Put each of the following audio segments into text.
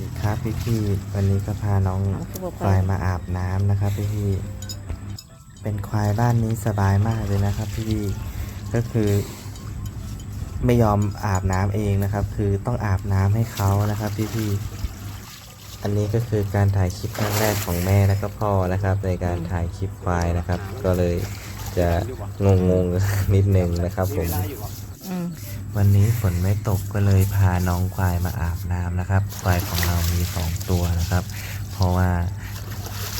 ดีครับพี่พี่ๆวันนี้ก็พาน้องควายมาอาบน้ำนะครับพี่พี่ๆเป็นควายบ้านนี้สบายมากเลยนะครับพี่พี่ๆก็คือ ไม่ยอมอาบน้ำเองนะครับ คือต้องอาบน้ำให้เขานะครับพี่พี่ๆอันนี้ก็คือการถ่ายคลิปครั้งแรกของแม่และก็พ่อนะครับ ในการถ่ายคลิปควายนะครับ ก็เลยจะงงๆนิดนึงนะครับผมอืม วันนี้ฝนไม่ตกก็เลยพาน้องควายมาอาบน้ำนะครับ ควายของเรามีสองตัวนะครับ เพราะว่า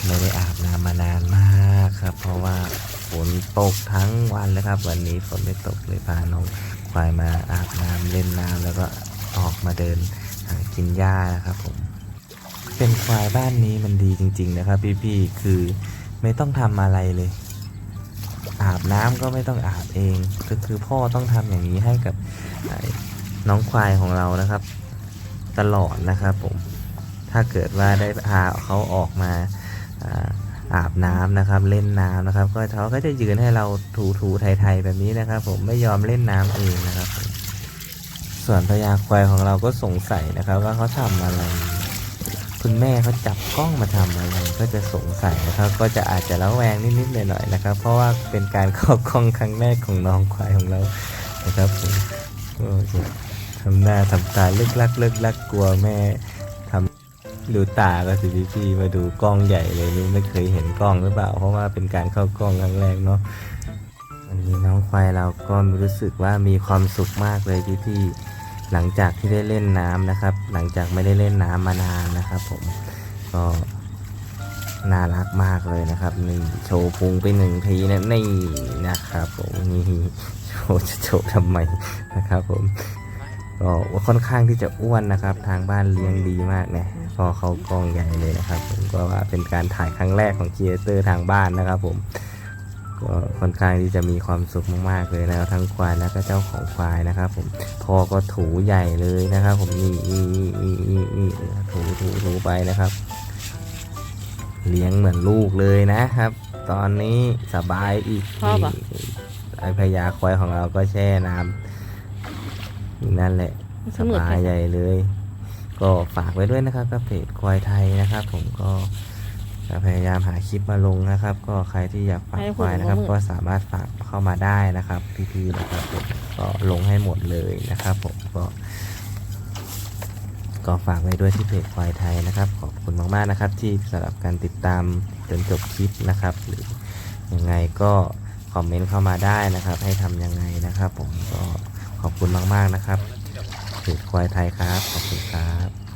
ไม่ได้อาบน้ำมานานมากครับ เพราะว่าฝนตกทั้งวันเลยครับ วันนี้ฝนไม่ตกเลยพาน้องควายมาอาบน้ำเล่นน้ำแล้วก็ออกมาเดินหากินหญ้านะครับผม เป็นควายบ้านนี้มันดีจริง ๆ นะครับ พี่ๆคือไม่ต้องทำอะไรเลยอาบน้ำก็ไม่ต้องอาบเอง ก็คือพ่อต้องทำอย่างนี้ให้กับ น้องควายของเรานะครับ ตลอดนะครับผมถ้าเกิดว่าได้พาเขาออกมาอาบน้ำนะครับเล่นน้ำนะครับ ก็เขาก็จะยืนให้เราถูถูๆไทยๆแบบนี้นะครับ ผมไม่ยอมเล่นน้ำเองนะครับผมส่วนพญาควายของเราก็สงสัยนะครับ ว่าเขาทำอะไรคุณแม่เขาจับกล้องมาทำอะไรก็จะสงสัยนะครับ ก็จะอาจจะระแวงนิดๆหน่อยๆนะครับ เพราะว่าเป็นการเข้ากล้องครั้งแรกของน้องควายของเรานะครับผม ก็จะทำหน้าทำตาเลิกลักเลิกลักกลัวแม่ทำดูตาก็สิพี่พี่มาดูกล้องใหญ่เลยนี่ไม่เคยเห็นกล้องหรือเปล่า เพราะว่าเป็นการเข้ากล้องครั้งแรกเนาะวันนี้น้องควายเราก็รู้สึกว่ามีความสุขมากเลยพี่พี่หลังจากที่ได้เล่นน้ำนะครับ หลังจากไม่ได้เล่นน้ำมานานนะครับ ผมก็ น่ารักมากเลยนะครับนี่โชว์พุงไปหนึ่งทีนะนี่นะครับผมนี่โชว์จะโชว์ทำไมนะครับผมก็ค่อนข้างที่จะอ้วนนะครับ ทางบ้านเลี้ยงดีมากเนี่ยพอเขากองใหญ่เลยนะครับ ผมก็ว่าเป็นการถ่ายครั้งแรกของครีเอเตอร์ทางบ้านนะครับ ผมก็ค่อนข้างที่จะมีความสุขมากๆเลยนะครับทั้งควายแล้วก็เจ้าของควายนะครับ ผมพอก็ถูใหญ่เลยนะครับ ผมนี่นี่นี่นี่นี่ถูถูถูไปนะครับ เลี้ยงเหมือนลูกเลยนะครับ ตอนนี้สบายอีกชอบอะนี่ไอพญาควายของเราก็แช่น้ำอยู่นั่นแหละมันสเสมือนบายใหญ่เลย ก็ฝากไว้ด้วยนะครับกับเพจควายไทยนะครับ ผมก็จะพยายามหาคลิปมาลงนะครับ ก็ใครที่อยากฝากควายนะครับ ก็สามารถฝากเข้ามาได้นะครับ พี่ๆนะครับผมก็ลงให้หมดเลยนะครับ ผมก็ ก็ฝากไว้ด้วยที่เพจควายไทยนะครับ ขอบคุณมากๆนะครับ ที่สำหรับการติดตามจนจบคลิปนะครับ หรือยังไงก็คอมเมนต์เข้ามาได้นะครับ ให้ทำยังไงนะครับ ผมก็ขอบคุณมากๆนะครับเพจควายไทยครับ ขอบคุณครับ